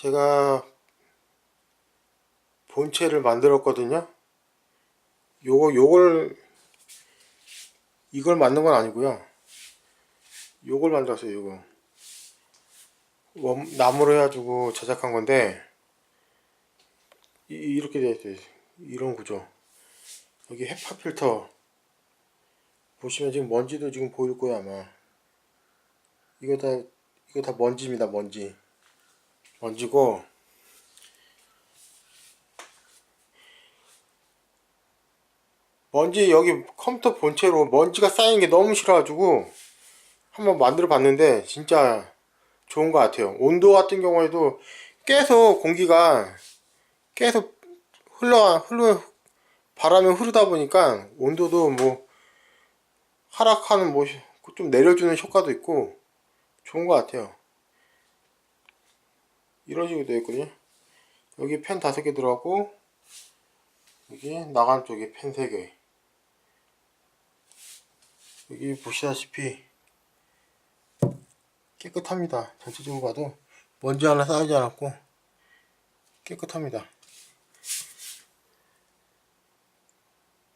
제가 본체를 만들었거든요. 요거 요걸 이걸 만든 건 아니고요. 요걸 만들었어요. 요거 원, 나무로 해가지고 제작한 건데 이, 이렇게 돼 있어요. 이런 구조. 여기 헤파 필터 보시면 지금 먼지도 지금 보일 거야 아마. 이거 다 이거 다 먼지입니다. 먼지. 먼지고 먼지 여기 컴퓨터 본체로 먼지가 쌓이는 게 너무 싫어가지고 한번 만들어 봤는데 진짜 좋은 것 같아요. 온도 같은 경우에도 계속 공기가 계속 흘러 흘러 바람이 흐르다 보니까 온도도 뭐 하락하는 뭐 좀 내려주는 효과도 있고 좋은 것 같아요. 이런 식으로 되어 있거든요. 여기 펜 다섯 개 들어가고 여기 나간 쪽에 펜 세 개. 여기 보시다시피 깨끗합니다. 전체적으로 봐도 먼지 하나 쌓이지 않았고 깨끗합니다.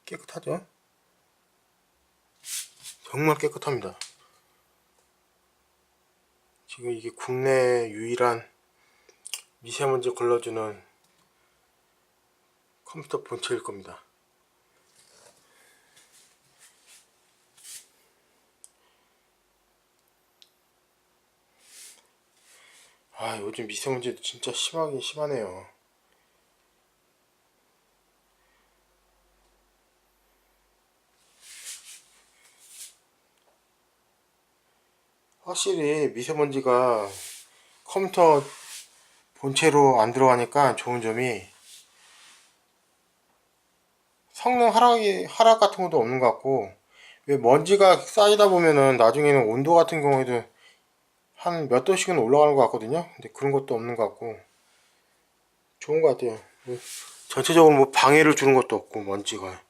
깨끗하죠? 정말 깨끗합니다. 지금 이게 국내 유일한 미세먼지 걸러주는 컴퓨터 본체일 겁니다. 아, 요즘 미세먼지도 진짜 심하긴 심하네요. 확실히 미세먼지가 컴퓨터 본체로 안 들어가니까 좋은 점이 성능 하락이 하락 같은 것도 없는 것 같고 왜 먼지가 쌓이다 보면은 나중에는 온도 같은 경우에도 한 몇 도씩은 올라가는 것 같거든요. 근데 그런 것도 없는 것 같고 좋은 것 같아요. 뭐 전체적으로 뭐 방해를 주는 것도 없고 먼지가